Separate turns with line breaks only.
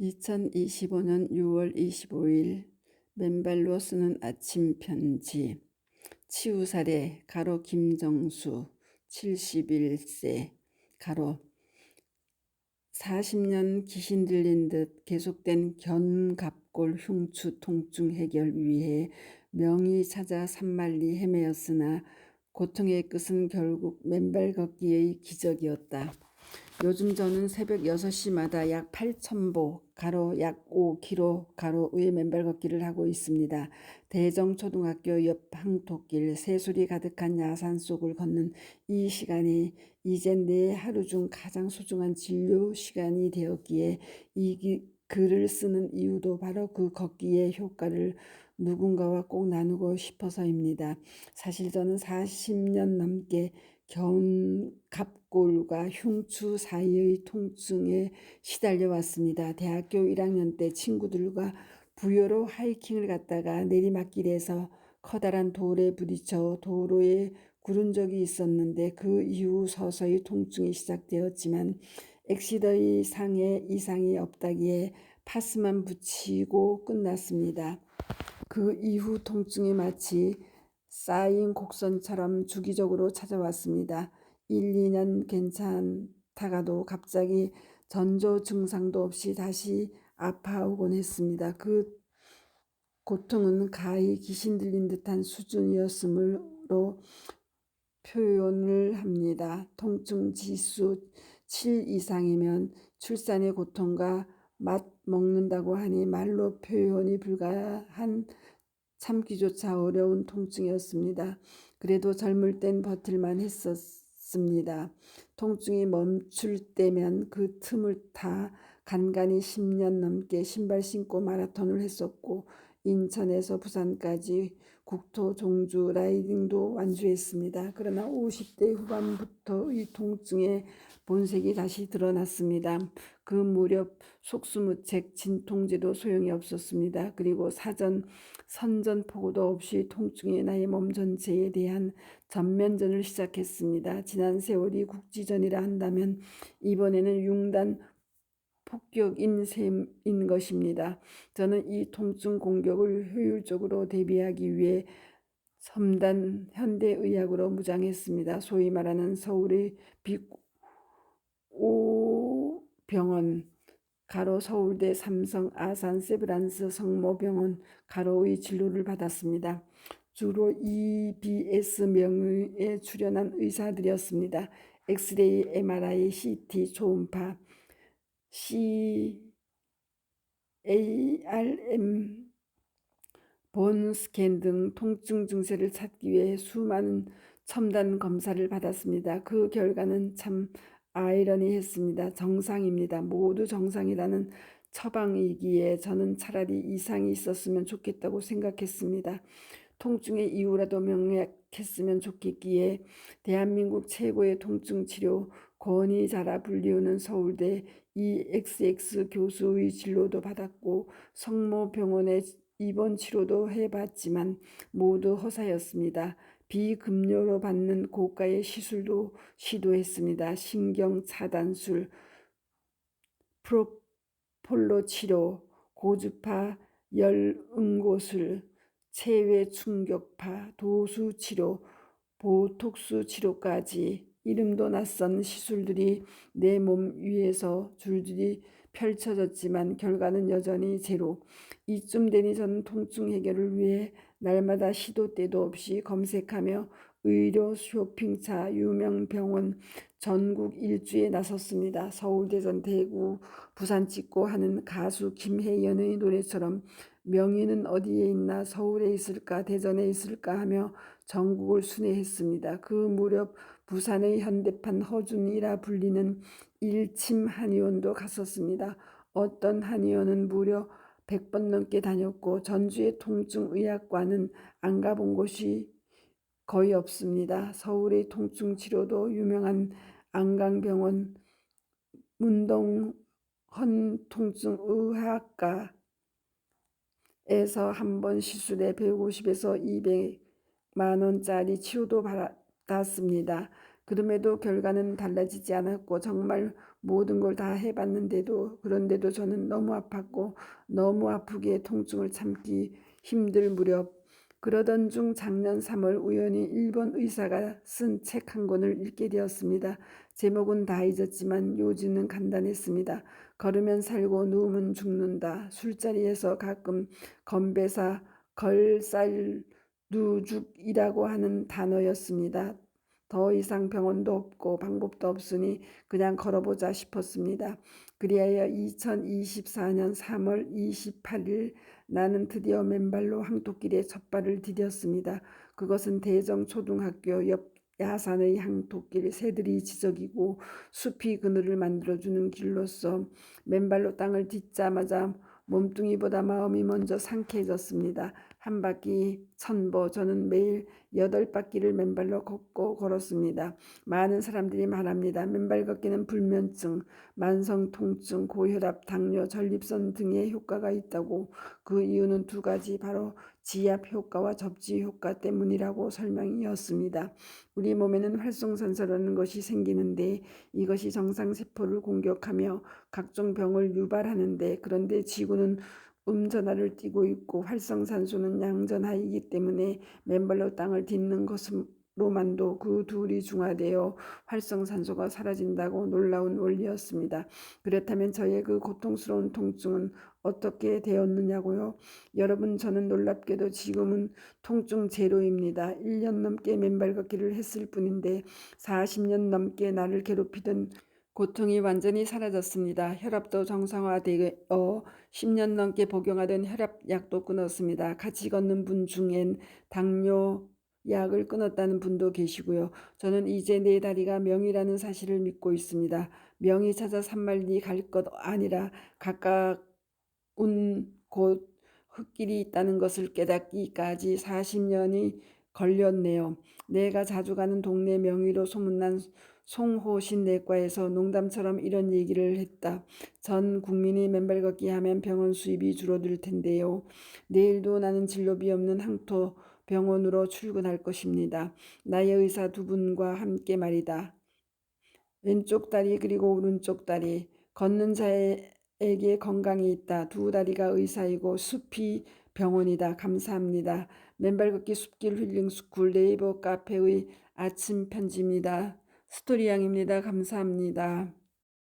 2025년 6월 25일 맨발로 쓰는 아침 편지. 치유 사례 가로 김정수 71세. 가로. 40년 귀신 들린 듯 계속된 견갑골 흉추 통증 해결 위해 명의 찾아 산만리 헤매었으나 고통의 끝은 결국 맨발 걷기의 기적이었다. 요즘 저는 새벽 6시마다 약 8,000보, 가로 약 5km 가로의 맨발 걷기를 하고 있습니다. 대정초등학교 옆 항토길, 새소리 가득한 야산 속을 걷는 이 시간이 이젠 내 하루 중 가장 소중한 진료 시간이 되었기에 이 글을 쓰는 이유도 바로 그 걷기의 효과를 누군가와 꼭 나누고 싶어서입니다. 사실 저는 40년 넘게 견갑골과 흉추 사이의 통증에 시달려 왔습니다. 대학교 1학년 때 친구들과 부여로 하이킹을 갔다가 내리막길에서 커다란 돌에 부딪혀 도로에 구른 적이 있었는데 그 이후 서서히 통증이 시작되었지만 엑시더의 상에 이상이 없다기에 파스만 붙이고 끝났습니다. 그 이후 통증이 마치 쌓인 곡선처럼 주기적으로 찾아왔습니다. 1, 2년 괜찮다가도 갑자기 전조 증상도 없이 다시 아파오곤 했습니다. 그 고통은 가히 귀신 들린 듯한 수준이었으므로 표현을 합니다. 통증 지수 7 이상이면 출산의 고통과 맛 먹는다고 하니 말로 표현이 불가한 참기조차 어려운 통증이었습니다. 그래도 젊을 땐 버틸만 했었습니다. 통증이 멈출 때면 그 틈을 타 간간히 10년 넘게 신발 신고 마라톤을 했었고 인천에서 부산까지 국토 종주 라이딩도 완주했습니다. 그러나 50대 후반부터 이 통증의 본색이 다시 드러났습니다. 그 무렵 속수무책 진통제도 소용이 없었습니다. 그리고 사전 선전포고도 없이 통증이 나의 몸 전체에 대한 전면전을 시작했습니다. 지난 세월이 국지전이라 한다면 이번에는 융단 폭격 인 셈인 것입니다. 저는 이 통증 공격을 효율적으로 대비하기 위해 첨단 현대의학으로 무장했습니다. 소위 말하는 서울의 빅오 병원, 가로 서울대 삼성 아산 세브란스 성모병원 가로의 진료를 받았습니다. 주로 EBS 명의에 출연한 의사들이었습니다. 엑스레이, MRI, CT, 초음파, CARM, 본 스캔 등 통증 증세를 찾기 위해 수많은 첨단 검사를 받았습니다. 그 결과는 참 아이러니했습니다. 정상입니다. 모두 정상이라는 처방이기에 저는 차라리 이상이 있었으면 좋겠다고 생각했습니다. 통증의 이유라도 명확했으면 좋겠기에 대한민국 최고의 통증 치료 권위자라 불리우는 서울대 EXX 교수의 진료도 받았고 성모병원의 입원 치료도 해봤지만 모두 허사였습니다. 비급료로 받는 고가의 시술도 시도했습니다. 신경 차단술, 프로폴로 치료, 고주파 열응고술, 체외 충격파, 도수 치료, 보톡스 치료까지 이름도 낯선 시술들이 내 몸 위에서 줄줄이 펼쳐졌지만 결과는 여전히 제로. 이쯤 되니 저는 통증 해결을 위해 날마다 시도 때도 없이 검색하며 의료 쇼핑차 유명 병원 전국 일주에 나섰습니다. 서울, 대전, 대구, 부산 찍고 하는 가수 김혜연의 노래처럼 명의는 어디에 있나 서울에 있을까 대전에 있을까 하며 전국을 순회했습니다. 그 무렵 부산의 현대판 허준이라 불리는 일침 한의원도 갔었습니다. 어떤 한의원은 무려 100번 넘게 다녔고 전주의 통증의학과는 안 가본 곳이 거의 없습니다. 서울의 통증치료도 유명한 안강병원 문동헌 통증의학과에서 한 번 시술에 150에서 200만 원짜리 치료도 받았 습니다. 그럼에도 결과는 달라지지 않았고 정말 모든 걸 다 해봤는데도 그런데도 저는 너무 아팠고 너무 아프기에 통증을 참기 힘들 무렵 그러던 중 작년 3월 우연히 일본 의사가 쓴 책 한 권을 읽게 되었습니다. 제목은 다 잊었지만 요지는 간단했습니다. 걸으면 살고 누우면 죽는다. 술자리에서 가끔 건배사 걸살 누죽이라고 하는 단어였습니다. 더 이상 병원도 없고 방법도 없으니 그냥 걸어보자 싶었습니다. 그리하여 2024년 3월 28일 나는 드디어 맨발로 항토길에 첫 발을 디뎠습니다. 그것은 대정초등학교 옆 야산의 항토길 새들이 지저귀고 숲이 그늘을 만들어주는 길로서 맨발로 땅을 딛자마자 몸뚱이보다 마음이 먼저 상쾌해졌습니다. 한 바퀴 천보 저는 매일 여덟 바퀴를 맨발로 걷고 걸었습니다. 많은 사람들이 말합니다. 맨발 걷기는 불면증, 만성 통증, 고혈압, 당뇨, 전립선 등의 효과가 있다고 그 이유는 두 가지 바로 지압 효과와 접지 효과 때문이라고 설명이었습니다. 우리 몸에는 활성산소라는 것이 생기는데 이것이 정상세포를 공격하며 각종 병을 유발하는데 그런데 지구는 음전하를 띠고 있고 활성산소는 양전하이기 때문에 맨발로 땅을 딛는 것으 로만도 그 둘이 중화되어 활성산소가 사라진다고 놀라운 원리였습니다. 그렇다면 저의 그 고통스러운 통증은 어떻게 되었느냐고요? 여러분 저는 놀랍게도 지금은 통증 제로입니다. 1년 넘게 맨발 걷기를 했을 뿐인데 40년 넘게 나를 괴롭히던 고통이 완전히 사라졌습니다. 혈압도 정상화되어 10년 넘게 복용하던 혈압약도 끊었습니다. 같이 걷는 분 중엔 당뇨 약을 끊었다는 분도 계시고요. 저는 이제 내 다리가 명이라는 사실을 믿고 있습니다. 명이 찾아 산만리 갈 것 아니라 가까운 곳 흙길이 있다는 것을 깨닫기까지 40년이 걸렸네요. 내가 자주 가는 동네 명의로 소문난 송호신 내과에서 농담처럼 이런 얘기를 했다. 전 국민이 맨발 걷기 하면 병원 수입이 줄어들 텐데요. 내일도 나는 진료비 없는 항토 병원으로 출근할 것입니다. 나의 의사 두 분과 함께 말이다. 왼쪽 다리 그리고 오른쪽 다리 걷는 자에게 건강이 있다. 두 다리가 의사이고 숲이 병원이다. 감사합니다. 맨발 걷기 숲길 힐링 스쿨 네이버 카페의 아침 편지입니다. 스토리양입니다. 감사합니다.